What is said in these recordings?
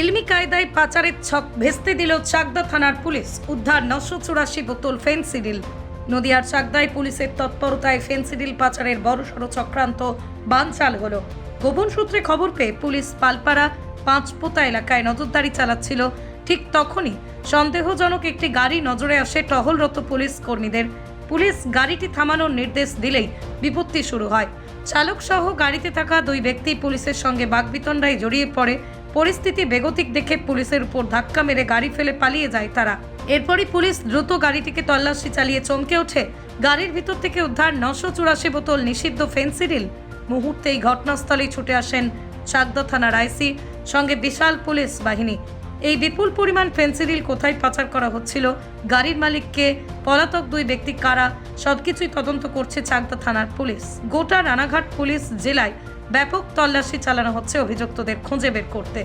ফিল্মি কায়দায় পাচারের ছক ভেস্তে দিল চাকদা থানার পুলিশ। উদ্ধার নশো চুরাশি বোতল ফেন্সিডিল নদিয়ার চাকদায় পুলিশের তৎপরতায় ফেন্সিডিল পাচারের বড়সড় চক্রান্ত বানচাল হলো। গোপন সূত্রে খবর পেয়ে পুলিশ পালপাড়া পাঁচপোতা এলাকায় নজরদারি চালাচ্ছিল। ঠিক তখনই সন্দেহজনক একটি গাড়ি নজরে আসে টহলরত পুলিশ কর্মীদের। পুলিশ গাড়িটি থামানোর নির্দেশ দিলেই বিপত্তি শুরু হয়। চালক সহ গাড়িতে থাকা দুই ব্যক্তি পুলিশের সঙ্গে বাগবিতণ্ডায় জড়িয়ে পড়ে। পরিস্থিতি বেগতিক দেখে পুলিশের উপর ধাক্কা মেরে গাড়ি ফেলে পালিয়ে যায় তারা। এরপরই পুলিশ দ্রুত গাড়িটিকে তল্লাশি চালিয়ে চমকে ওঠে। গাড়ির ভিতর থেকে উদ্ধার নশো চুরাশি বোতল নিষিদ্ধ ফেন্সিডিল মুহূর্তেই ঘটনাস্থলে ছুটে আসেন চাকদা থানার আইসি, সঙ্গে বিশাল পুলিশ বাহিনী। এই বিপুল পরিমাণ ফেন্সিডিল কোথায় পাচার করা হচ্ছিল, গাড়ির মালিককে, পলাতক দুই ব্যক্তি কারা, সবকিছুই তদন্ত করছে চাকদা থানার পুলিশ। গোটা রানাঘাট পুলিশ জেলায় ব্যাপক তল্লাশি চালানো হচ্ছে অভিযুক্তদের খুঁজে বের করতে।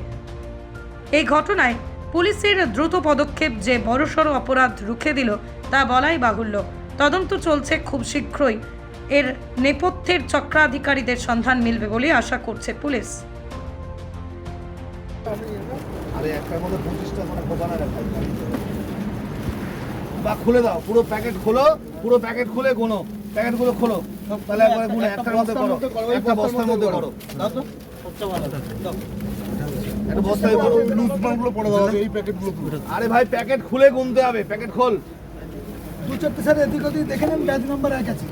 এই ঘটনায় পুলিশের দ্রুত পদক্ষেপ যে বড়সড় অপরাধ রুখে দিল, তা বলাই বাহুল্য। তদন্ত চলছে খুব শীঘ্রই। এর নেপথ্যের চক্রাধিকারীদের সন্ধান মিলবে বলে আশা করছে পুলিশ। মানে বা খুলে দাও, পুরো প্যাকেট খোলো, পুরো প্যাকেট খুলে গোনো। প্যাকেটগুলো খোলো তাহলে একবারে গুনে একটার মধ্যে করো একটা বস্তার মধ্যে করো। একটা বস্তায় করো লুজ মালগুলো পড়ে দাও। এই প্যাকেটগুলো আরে ভাই প্যাকেট খুলে গুনতে হবে প্যাকেট খোল। দু চারটে স্যার এদিক ওদিক দেখে নেন ব্যাচ নাম্বার এক আছে।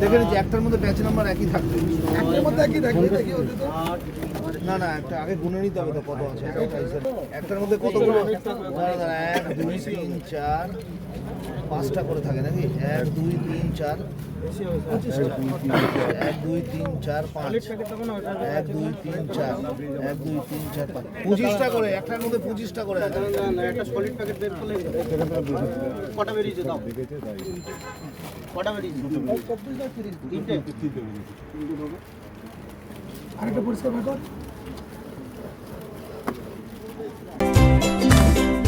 দেখে নিচ্ছি একটার মধ্যে ব্যাচ নাম্বার একই থাকবে। একটার মধ্যে একই দেখি দেখি ওদের তো না না একটা আগে গুনে নিতে হবে তো কত আছে একটার মধ্যে কতগুলো দাঁড়া, দাঁড়া, এক দুই তিন চার পাঁচটা করে থাকে নাকি? এক দুই তিন চার এক দুই তিন চার পাঁচ এক দুই তিন চার এক দুই তিন চার পাঁচ পঁচিশটা করে একটার মধ্যে পঁচিশটা করে। একটা সলিড প্যাকেট বের করলে কটা বেরিয়েছে? দাও কটা বেরিয়েছে তিনটে আরেকটা পরিষ্কার ব্যাপার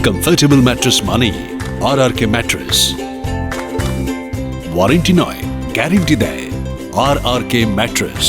কমফর্টেবল ম্যাট্রেস মানেই R R K mattress warranty নয় গ্যারেন্টি দেয় আর আর কে ম্যাট্রেস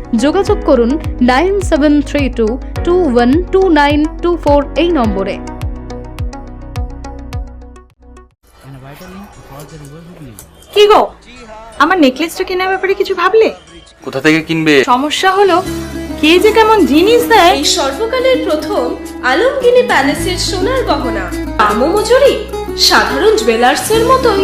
যোগাযোগ করুন nine seven three two two one two nine two four এই নম্বরে। কি গো? আমার নেকলেসটা কেনার ব্যাপারে কিছু ভাবলে? কোথা থেকে কিনবে? সমস্যা হলো কে যে কেমন জিনিস দেয়? এই সর্বকালের প্রথম আলমগিনি প্যালেসের সোনার গহনা। দামও মজুরি সাধারণ জুয়েলার্সের মতোই।